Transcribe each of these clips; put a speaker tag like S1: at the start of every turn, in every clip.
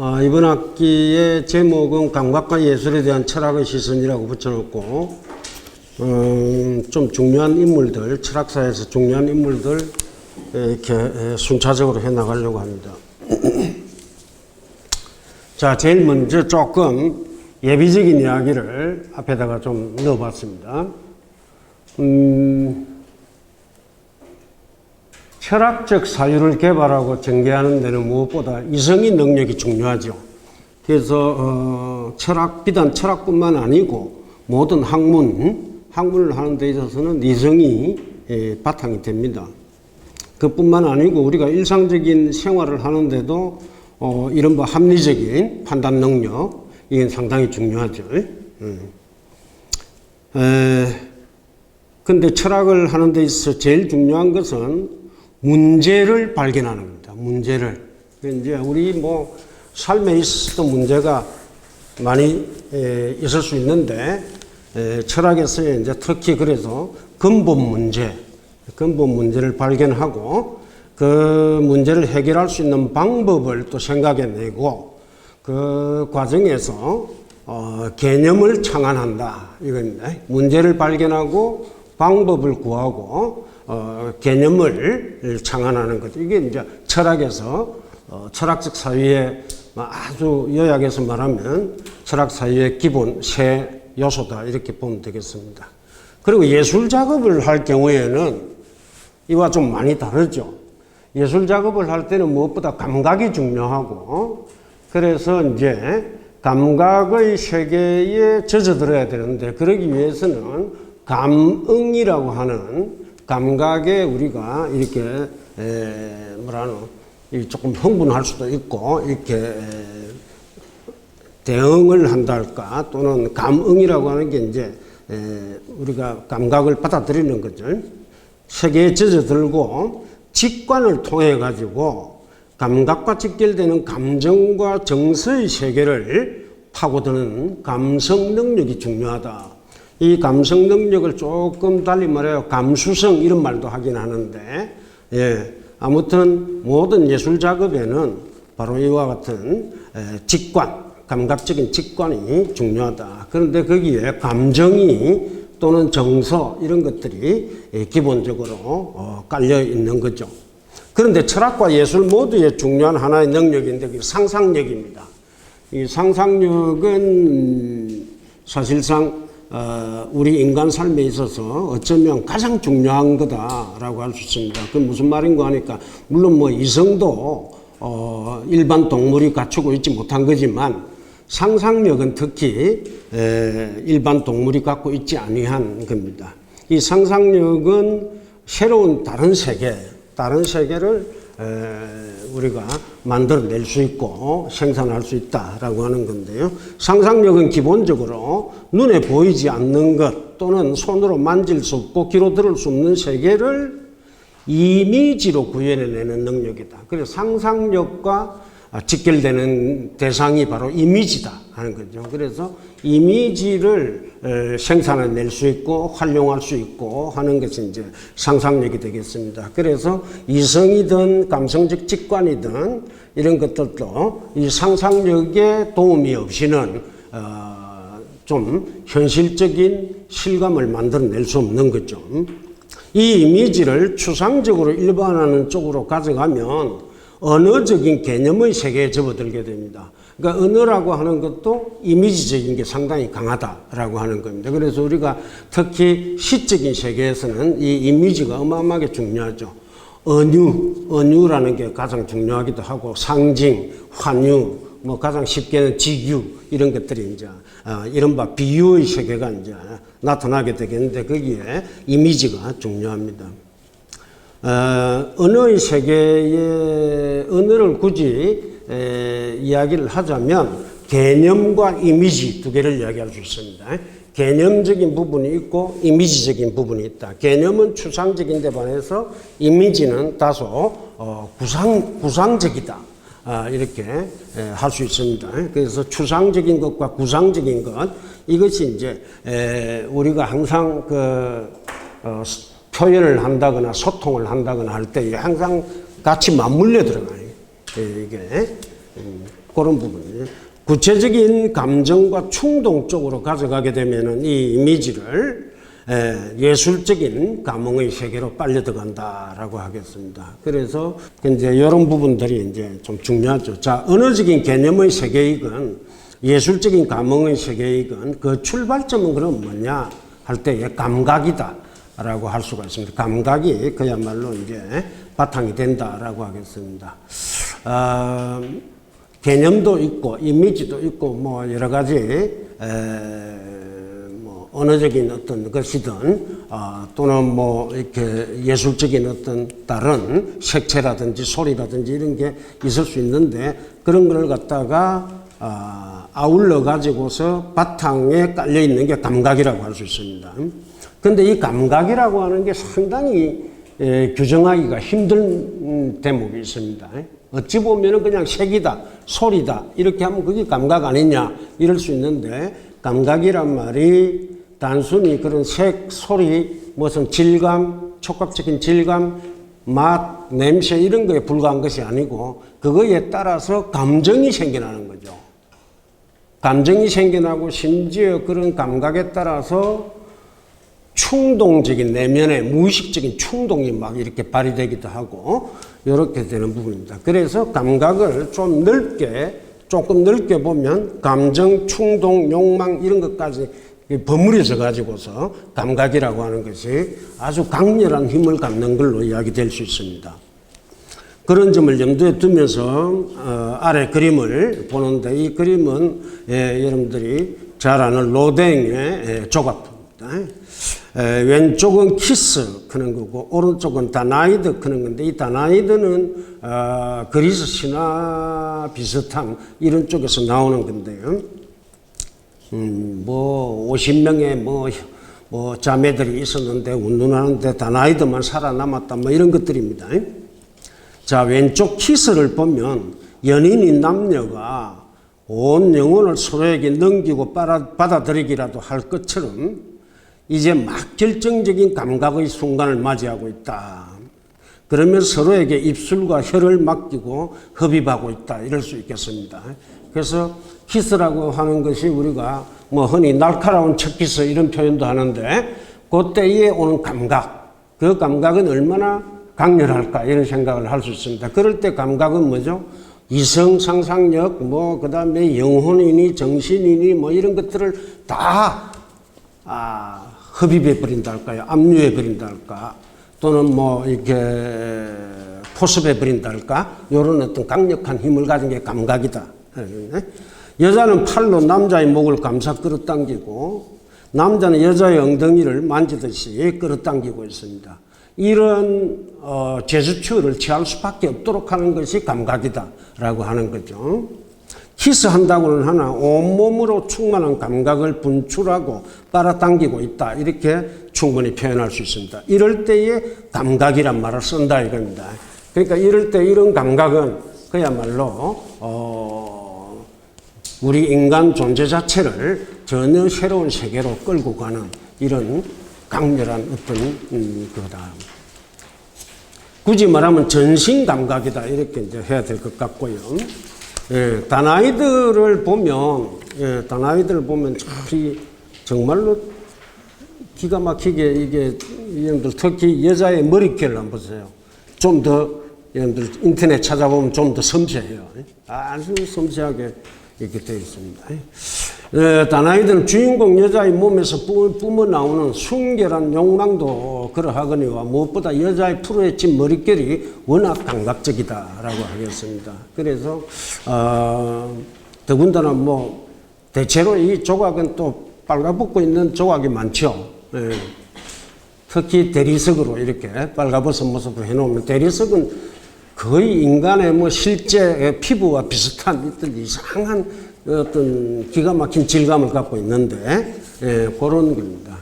S1: 어, 이번 학기의 제목은 감각과 예술에 대한 철학의 시선이라고 붙여놓고 음, 좀 중요한 인물들, 철학사에서 중요한 인물들 이렇게 에, 순차적으로 해나가려고 합니다. 자, 제일 먼저 조금 예비적인 이야기를 앞에다가 좀 넣어봤습니다. 음, 철학적 사유를 개발하고 전개하는 데는 무엇보다 이성의 능력이 중요하죠. 그래서 어, 철학 비단 철학뿐만 아니고 모든 학문 학문을 하는 데 있어서는 이성이 예, 바탕이 됩니다. 그뿐만 아니고 우리가 일상적인 생활을 하는데도 어, 이른바 합리적인 판단 능력 이건 상당히 중요하죠. 음. 에, 근데 철학을 하는 데 있어서 제일 중요한 것은 문제를 발견하는 겁니다. 문제를. 이제 우리 뭐 삶에 있어서도 문제가 많이 에, 있을 수 있는데 에, 철학에서 이제 특히 그래서 근본 문제, 근본 문제를 발견하고 그 문제를 해결할 수 있는 방법을 또 생각해내고 그 과정에서 어, 개념을 창안한다 이겁니다. 문제를 발견하고 방법을 구하고 어, 개념을 창안하는 것. 이게 이제 철학에서 어, 철학적 사유의 아주 요약해서 말하면 철학 사유의 기본 세 요소다 이렇게 보면 되겠습니다. 그리고 예술 작업을 할 경우에는 이와 좀 많이 다르죠. 예술 작업을 할 때는 무엇보다 감각이 중요하고 그래서 이제 감각의 세계에 젖어들어야 되는데 그러기 위해서는 감응이라고 하는 감각에 우리가 이렇게 에, 뭐라노 조금 흥분할 수도 있고 이렇게 에, 대응을 한다 할까 또는 감응이라고 하는 게 이제 에, 우리가 감각을 받아들이는 거죠. 세계에 젖어들고 직관을 통해 가지고 감각과 직결되는 감정과 정서의 세계를 파고드는 감성 능력이 중요하다. 이 감성 능력을 조금 달리 말해요. 감수성 이런 말도 하긴 하는데, 예. 아무튼 모든 예술 작업에는 바로 이와 같은 에, 직관, 감각적인 직관이 중요하다. 그런데 거기에 감정이 또는 정서 이런 것들이 예, 기본적으로 어, 깔려 있는 거죠. 그런데 철학과 예술 모두의 중요한 하나의 능력인데 그게 상상력입니다. 이 상상력은 사실상 어, 우리 인간 삶에 있어서 어쩌면 가장 중요한 거다라고 할 수 있습니다. 그 무슨 말인가 하니까 물론 뭐 이성도 어, 일반 동물이 갖추고 있지 못한 거지만 상상력은 특히 에, 일반 동물이 갖고 있지 아니한 겁니다. 이 상상력은 새로운 다른 세계, 다른 세계를 에, 우리가 만들어낼 수 있고 생산할 수 있다라고 하는 건데요. 상상력은 기본적으로 눈에 보이지 않는 것 또는 손으로 만질 수 없고 귀로 들을 수 없는 세계를 이미지로 구현해내는 능력이다. 그래서 상상력과 직결되는 대상이 바로 이미지다 하는 거죠. 그래서 이미지를 생산해낼 수 있고 활용할 수 있고 하는 것이 이제 상상력이 되겠습니다. 그래서 이성이든 감성적 직관이든 이런 것들도 이 상상력의 도움이 없이는 어, 좀 현실적인 실감을 만들어낼 수 없는 거죠. 이 이미지를 추상적으로 일반화하는 쪽으로 가져가면 언어적인 개념의 세계에 접어들게 됩니다. 그러니까 언어라고 하는 것도 이미지적인 게 상당히 강하다라고 하는 겁니다. 그래서 우리가 특히 시적인 세계에서는 이 이미지가 어마어마하게 중요하죠. 언유, 언유라는 게 가장 중요하기도 하고 상징, 환유, 뭐 가장 쉽게는 직유 이런 것들이 이제 어, 이른바 비유의 세계가 이제 나타나게 되겠는데 거기에 이미지가 중요합니다. 어, 언어의 세계의 언어를 굳이 에, 이야기를 하자면 개념과 이미지 두 개를 이야기할 수 있습니다. 개념적인 부분이 있고 이미지적인 부분이 있다. 개념은 추상적인 데 반해서 이미지는 다소 어, 구상, 구상적이다. 아, 이렇게 할 수 있습니다. 그래서 추상적인 것과 구상적인 것 이것이 이제 에, 우리가 항상 그 어, 표현을 한다거나 소통을 한다거나 할 때 항상 같이 맞물려 들어가요. 이게 음, 그런 부분이 구체적인 감정과 충동 쪽으로 가져가게 되면은 이 이미지를 에, 예술적인 감흥의 세계로 빨려 들어간다라고 하겠습니다. 그래서 이제 이런 부분들이 이제 좀 중요하죠. 자, 언어적인 개념의 세계이건 예술적인 감흥의 세계이건 그 출발점은 그럼 뭐냐 할 때의 감각이다라고 할 수가 있습니다. 감각이 그야말로 이제 바탕이 된다라고 하겠습니다. 아, 개념도 있고 이미지도 있고 뭐 여러 가지 에, 뭐 언어적인 어떤 것이든 아, 또는 뭐 이렇게 예술적인 어떤 다른 색채라든지 소리라든지 이런 게 있을 수 있는데 그런 걸 갖다가 아, 아울러 가지고서 바탕에 깔려 있는 게 감각이라고 할 수 있습니다. 근데 이 감각이라고 하는 게 상당히 에, 규정하기가 힘든 음, 대목이 있습니다. 어찌 보면은 그냥 색이다, 소리다, 이렇게 하면 그게 감각 아니냐, 이럴 수 있는데, 감각이란 말이 단순히 그런 색, 소리, 무슨 질감, 촉각적인 질감, 맛, 냄새, 이런 거에 불과한 것이 아니고, 그거에 따라서 감정이 생겨나는 거죠. 감정이 생겨나고, 심지어 그런 감각에 따라서 충동적인 내면의 무의식적인 충동이 막 이렇게 발휘되기도 하고 이렇게 되는 부분입니다. 그래서 감각을 좀 넓게 조금 넓게 보면 감정, 충동, 욕망 이런 것까지 버무려서 가지고서 감각이라고 하는 것이 아주 강렬한 힘을 갖는 걸로 이야기될 수 있습니다. 그런 점을 염두에 두면서 어, 아래 그림을 보는데 이 그림은 예, 여러분들이 잘 아는 로댕의 예, 조각입니다. 에, 왼쪽은 키스 크는 거고 오른쪽은 다나이드 크는 건데 이 다나이드는 어, 그리스 신화 비슷한 이런 쪽에서 나오는 건데요. 음, 뭐 50명의 뭐, 뭐 자매들이 있었는데 운동하는데 다나이드만 살아남았다 뭐 이런 것들입니다. 자 왼쪽 키스를 보면 연인인 남녀가 온 영혼을 서로에게 넘기고 받아, 받아들이기라도 할 것처럼 이제 막 결정적인 감각의 순간을 맞이하고 있다. 그러면 서로에게 입술과 혀를 맡기고 흡입하고 있다. 이럴 수 있겠습니다. 그래서 키스라고 하는 것이 우리가 뭐 흔히 날카로운 첫 키스 이런 표현도 하는데 그때에 오는 감각, 그 감각은 얼마나 강렬할까 이런 생각을 할 수 있습니다. 그럴 때 감각은 뭐죠? 이성 상상력, 뭐, 그 다음에 영혼이니 정신이니 뭐 이런 것들을 다, 아, 흡입해 버린다 할까요? 압류해 버린다 할까? 또는 뭐 이렇게 포섭해 버린다 할까? 이런 어떤 강력한 힘을 가진 게 감각이다. 여자는 팔로 남자의 목을 감싸 끌어당기고 남자는 여자의 엉덩이를 만지듯이 끌어당기고 있습니다. 이런 어, 제스처를 취할 수밖에 없도록 하는 것이 감각이다라고 하는 거죠. 키스한다고는 하나 온몸으로 충만한 감각을 분출하고 빨아당기고 있다. 이렇게 충분히 표현할 수 있습니다. 이럴 때에 감각이란 말을 쓴다 이겁니다. 그러니까 이럴 때 이런 감각은 그야말로 어, 우리 인간 존재 자체를 전혀 새로운 세계로 끌고 가는 이런 강렬한 어떤 음, 그거다. 굳이 말하면 전신 감각이다 이렇게 이제 해야 될 것 같고요. 예, 다나이들을 보면, 예, 다나이들을 보면 참, 정말로 기가 막히게 이게, 여러분들 특히 여자의 머리결을 한번 보세요. 좀 더, 여러분들 인터넷 찾아보면 좀 더 섬세해요. 아주 섬세하게 이렇게 되어 있습니다. 예, 다나이들은 주인공 여자의 몸에서 뿜어 나오는 순결한 욕망도 그러하거니와 무엇보다 여자의 푸르헤친 머릿결이 워낙 감각적이다라고 하겠습니다. 그래서 어, 더군다나 뭐 대체로 이 조각은 또 빨가벗고 있는 조각이 많죠. 예. 특히 대리석으로 이렇게 빨가벗은 모습을 해놓으면 대리석은 거의 인간의 뭐 실제 피부와 비슷한 어떤 이상한 어떤 기가 막힌 질감을 갖고 있는데 예, 그런 겁니다.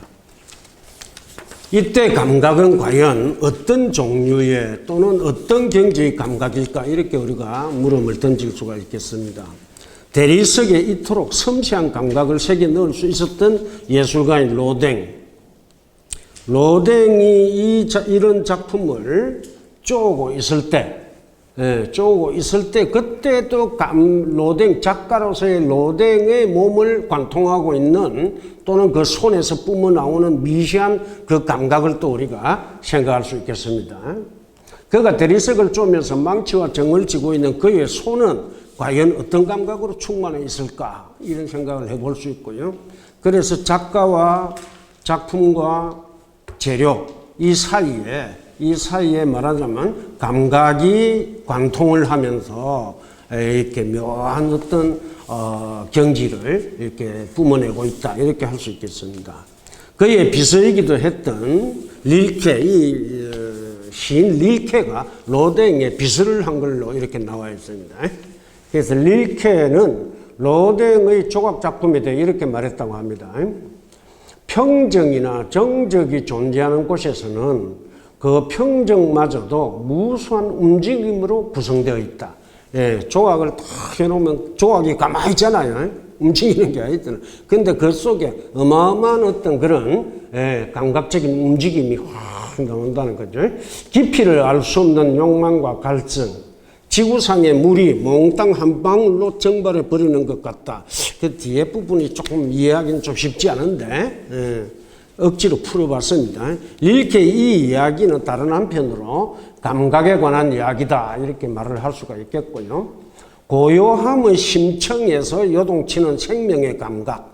S1: 이때 감각은 과연 어떤 종류의 또는 어떤 경지의 감각일까 이렇게 우리가 물음을 던질 수가 있겠습니다. 대리석에 이토록 섬세한 감각을 새겨 넣을 수 있었던 예술가인 로댕. 로댕이 이 자, 이런 작품을 쪼고 있을 때 예, 쪼고 있을 때 그때 또 감, 로댕 작가로서의 로댕의 몸을 관통하고 있는 또는 그 손에서 뿜어 나오는 미시한 그 감각을 또 우리가 생각할 수 있겠습니다. 그가 대리석을 쪼면서 망치와 정을 쥐고 있는 그의 손은 과연 어떤 감각으로 충만해 있을까 이런 생각을 해볼 수 있고요. 그래서 작가와 작품과 재료 이 사이에 이 사이에 말하자면 감각이 관통을 하면서 이렇게 묘한 어떤 어, 경지를 이렇게 뿜어내고 있다 이렇게 할 수 있겠습니다. 그의 비서이기도 했던 릴케 이 어, 시인 릴케가 로댕에 비서를 한 걸로 이렇게 나와 있습니다. 그래서 릴케는 로댕의 조각 작품에 대해 이렇게 말했다고 합니다. 평정이나 정적이 존재하는 곳에서는 그 평정마저도 무수한 움직임으로 구성되어 있다. 예, 조각을 딱 해놓으면 조각이 가만히 있잖아요. 움직이는 게 아니잖아요. 근데 그 속에 어마어마한 어떤 그런 예, 감각적인 움직임이 확 나온다는 거죠. 깊이를 알 수 없는 욕망과 갈증, 지구상의 물이 몽땅 한 방울로 증발해 버리는 것 같다. 그 뒤에 부분이 조금 이해하기는 좀 쉽지 않은데 예, 억지로 풀어봤습니다. 이렇게 이 이야기는 다른 한편으로 감각에 관한 이야기다 이렇게 말을 할 수가 있겠고요. 고요함의 심청에서 요동치는 생명의 감각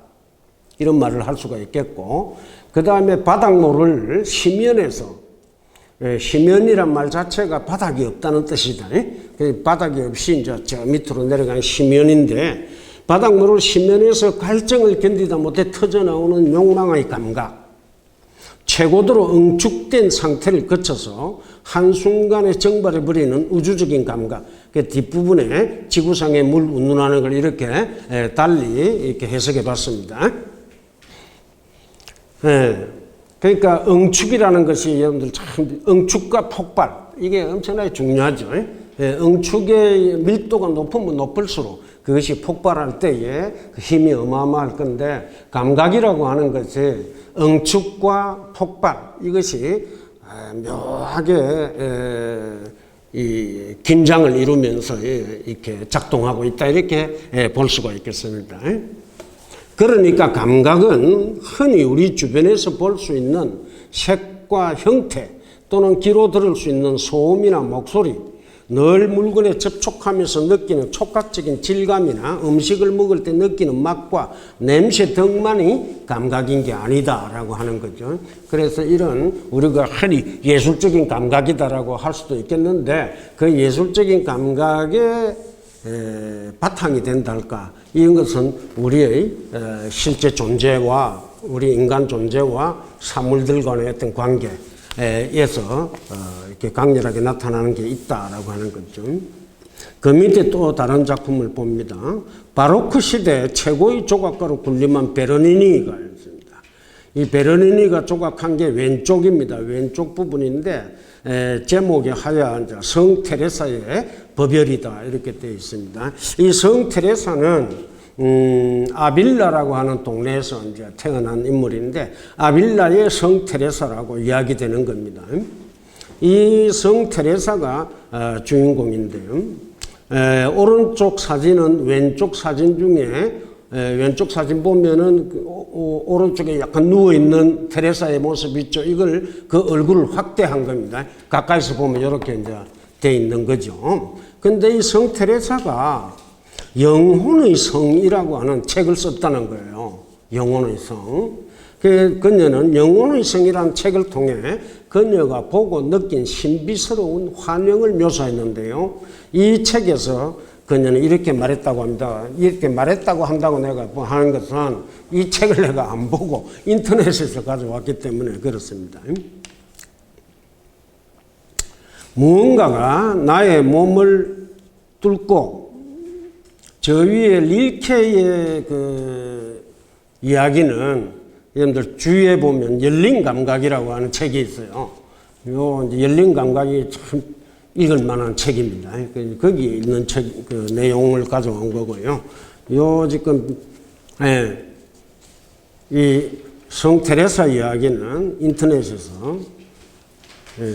S1: 이런 말을 할 수가 있겠고 그 다음에 바닥모를 심연에서 예, 심연이란 말 자체가 바닥이 없다는 뜻이다. 그 바닥이 없이 이제 저 밑으로 내려가는 심연인데 바닥물을 심연에서 갈증을 견디다 못해 터져 나오는 욕망의 감각. 최고도로 응축된 상태를 거쳐서 한순간에 정발해 버리는 우주적인 감각. 그 뒷부분에 지구상의 물 운운하는 걸 이렇게 예, 달리 이렇게 해석해 봤습니다. 예. 그러니까 응축이라는 것이 여러분들 참 응축과 폭발 이게 엄청나게 중요하죠. 예, 응축의 밀도가 높으면 높을수록 그것이 폭발할 때에 그 힘이 어마어마할 건데 감각이라고 하는 것이 응축과 폭발 이것이 아, 묘하게 에, 이 긴장을 이루면서 이렇게 작동하고 있다 이렇게 예, 볼 수가 있겠습니다. 그러니까 감각은 흔히 우리 주변에서 볼 수 있는 색과 형태 또는 귀로 들을 수 있는 소음이나 목소리, 늘 물건에 접촉하면서 느끼는 촉각적인 질감이나 음식을 먹을 때 느끼는 맛과 냄새 등만이 감각인 게 아니다라고 하는 거죠. 그래서 이런 우리가 흔히 예술적인 감각이다라고 할 수도 있겠는데 그 예술적인 감각의 에, 바탕이 된달까 이런 것은 우리의 에, 실제 존재와 우리 인간 존재와 사물들 간의 어떤 관계에서 어, 이렇게 강렬하게 나타나는 게 있다라고 하는 거죠. 그 밑에 또 다른 작품을 봅니다. 바로크 시대 최고의 조각가로 군림한 베르니니가 있습니다. 이 베르니니가 조각한 게 왼쪽입니다. 왼쪽 부분인데 에, 제목이 하여 이제 성 테레사의 법열이다 이렇게 되어 있습니다. 이 성 테레사는 음, 아빌라라고 하는 동네에서 이제 태어난 인물인데 아빌라의 성 테레사라고 이야기되는 겁니다. 이 성 테레사가 어, 주인공인데요. 에, 오른쪽 사진은 왼쪽 사진 중에 에, 왼쪽 사진 보면은 그 오른쪽에 약간 누워 있는 테레사의 모습 있죠. 이걸 그 얼굴을 확대한 겁니다. 가까이서 보면 이렇게 이제 돼 있는 거죠. 근데 이 성 테레사가 영혼의 성이라고 하는 책을 썼다는 거예요. 영혼의 성. 그 그녀는 영혼의 성이라는 책을 통해 그녀가 보고 느낀 신비스러운 환영을 묘사했는데요. 이 책에서 그녀는 이렇게 말했다고 합니다. 이렇게 말했다고 한다고 내가 뭐 하는 것은 이 책을 내가 안 보고 인터넷에서 가져왔기 때문에 그렇습니다. 무언가가 나의 몸을 뚫고 저 위에 릴케의 그 이야기는 여러분들 주위에 보면 열린 감각이라고 하는 책이 있어요. 요 열린 감각이 참 읽을 만한 책입니다. 그 거기 있는 책, 그 내용을 가져온 거고요. 요 지금, 예, 이 성 테레사 이야기는 인터넷에서, 예,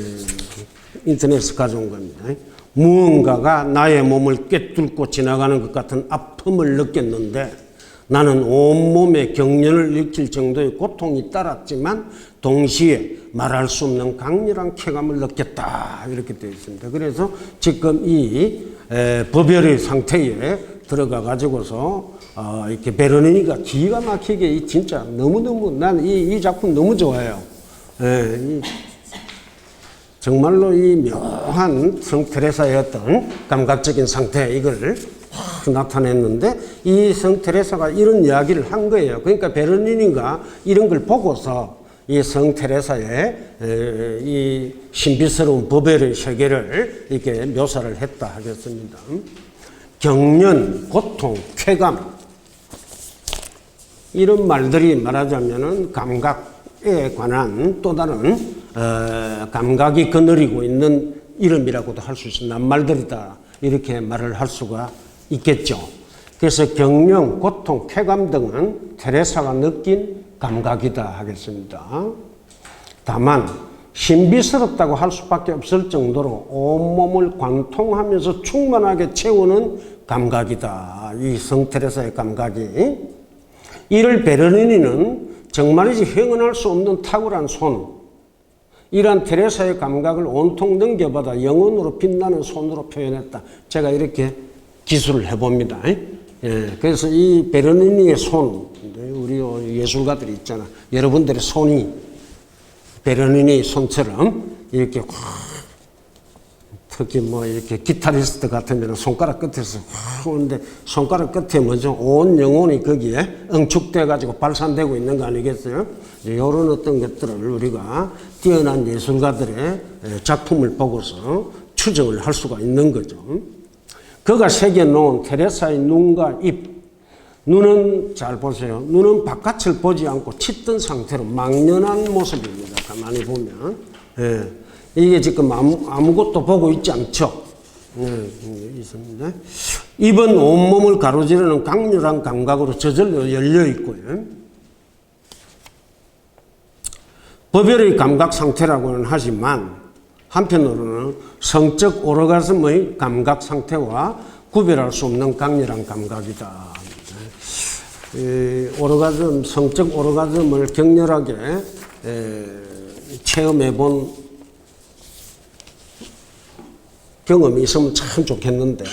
S1: 인터넷에서 가져온 겁니다. 무언가가 나의 몸을 꿰뚫고 지나가는 것 같은 아픔을 느꼈는데 나는 온몸에 경련을 일으킬 정도의 고통이 따랐지만 동시에 말할 수 없는 강렬한 쾌감을 느꼈다 이렇게 되어 있습니다. 그래서 지금 이 에, 법열의 상태에 들어가 가지고서 어, 이렇게 베르니니가 기가 막히게 이 진짜 너무 너무 난이 이 작품 너무 좋아요. 예, 이 정말로 이 묘한 성 테레사의 어떤 감각적인 상태 이걸 확 나타냈는데 이 성 테레사가 이런 이야기를 한 거예요. 그러니까 베르니니가 이런 걸 보고서 이 성 테레사의 에, 이 신비스러운 법의 세계를 이렇게 묘사를 했다 하겠습니다. 경련, 고통, 쾌감 이런 말들이 말하자면은 감각에 관한 또 다른 어, 감각이 거느리고 있는 이름이라고도 할 수 있는 말들이다 이렇게 말을 할 수가 있겠죠. 그래서 경련, 고통, 쾌감 등은 테레사가 느낀 감각이다 하겠습니다. 다만 신비스럽다고 할 수밖에 없을 정도로 온몸을 관통하면서 충만하게 채우는 감각이다. 이 성테레사의 감각이. 이를 베르니니는 정말이지 형언할 수 없는 탁월한 손, 이러한 테레사의 감각을 온통 넘겨받아 영혼으로 빛나는 손으로 표현했다. 제가 이렇게 기술을 해봅니다. 예, 그래서 이 베르니니의 손, 우리 예술가들이 있잖아. 여러분들의 손이 베르니니의 손처럼 이렇게 확 특히 뭐 이렇게 기타리스트 같으면 손가락 끝에서 확 오는데 손가락 끝에 뭐죠? 온 영혼이 거기에 응축돼 가지고 발산되고 있는 거 아니겠어요? 이런 어떤 것들을 우리가 뛰어난 예술가들의 작품을 보고서 추정을 할 수가 있는 거죠. 그가 새겨놓은 테레사의 눈과 입, 눈은 잘 보세요. 눈은 바깥을 보지 않고 짙은 상태로 망연한 모습입니다. 가만히 보면. 예. 이게 지금 아무, 아무것도 보고 있지 않죠. 예, 있습니다. 입은 온몸을 가로지르는 강렬한 감각으로 저절로 열려 있고요. 법열의 감각 상태라고는 하지만 한편으로는 성적 오르가즘의 감각 상태와 구별할 수 없는 강렬한 감각이다. 이 오르가즘, 성적 오르가즘을 격렬하게 에, 체험해 본 경험이 있으면 참 좋겠는데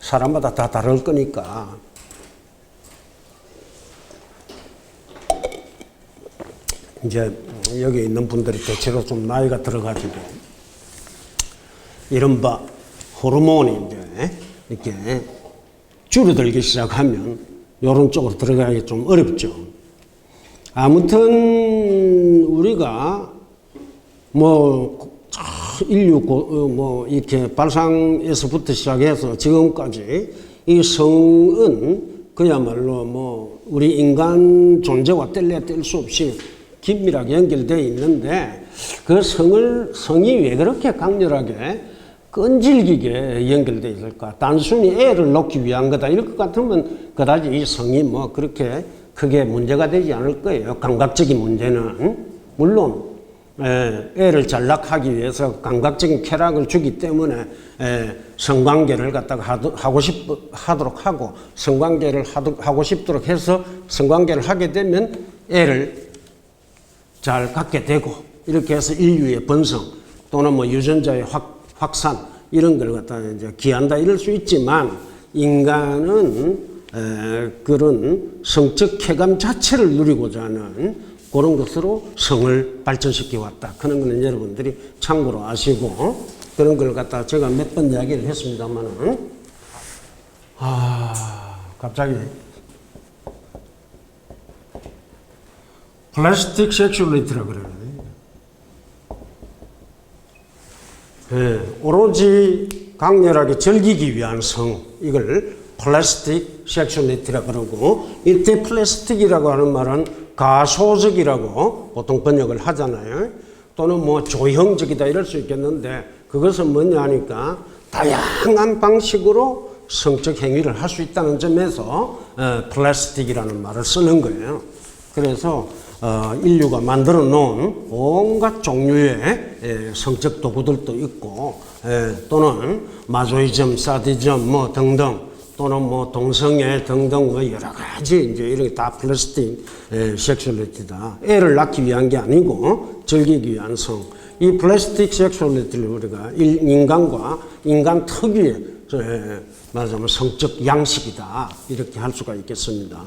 S1: 사람마다 다 다를 거니까 이제 여기 있는 분들이 대체로 좀 나이가 들어가지고 이른바 호르몬이 이제 이렇게 줄어들기 시작하면 이런 쪽으로 들어가기 좀 어렵죠. 아무튼 우리가 뭐 인류 고, 어, 뭐 이렇게 발상에서부터 시작해서 지금까지 이 성은 그야말로 뭐 우리 인간 존재와 뗄래야 뗄 수 없이 긴밀하게 연결되어 있는데 그 성을 성이 왜 그렇게 강렬하게 끈질기게 연결되어 있을까? 단순히 애를 놓기 위한 거다. 이럴 것 같으면 그다지 이 성이 뭐 그렇게 크게 문제가 되지 않을 거예요. 감각적인 문제는 물론 애를 전락하기 위해서 감각적인 쾌락을 주기 때문에 성관계를 갖다가 하고 싶 하도록 하고 성관계를 하고 싶도록 해서 성관계를 하게 되면 애를 잘 갖게 되고 이렇게 해서 인류의 번성 또는 뭐 유전자의 확, 확산 이런 걸 갖다 이제 기한다 이럴 수 있지만 인간은 에, 그런 성적 쾌감 자체를 누리고자 하는 그런 것으로 성을 발전시켜 왔다. 그런 거는 여러분들이 참고로 아시고 그런 걸 갖다 제가 몇 번 이야기를 했습니다만은 아 갑자기 플라스틱 섹슈얼리티라 그러는데 예, 오로지 강렬하게 즐기기 위한 성 이걸 플라스틱 섹슈얼리티라 그러고 이때 플라스틱이라고 하는 말은 가소적이라고 보통 번역을 하잖아요. 또는 뭐 조형적이다 이럴 수 있겠는데 그것은 뭐냐 하니까 다양한 방식으로 성적 행위를 할 수 있다는 점에서 어, 플라스틱이라는 말을 쓰는 거예요. 그래서 어, 인류가 만들어 놓은 온갖 종류의 예, 성적 도구들도 있고 예, 또는 마조이즘, 사디즘 뭐 등등 또는 뭐 동성애 등등 뭐 여러 가지 이제 이런 게 다 플라스틱 예, 섹슈얼리티다. 애를 낳기 위한 게 아니고 즐기기 위한 성. 이 플라스틱 섹슈얼리티를 우리가 일- 인간과 인간 특유의 저, 예, 말하자면 성적 양식이다 이렇게 할 수가 있겠습니다.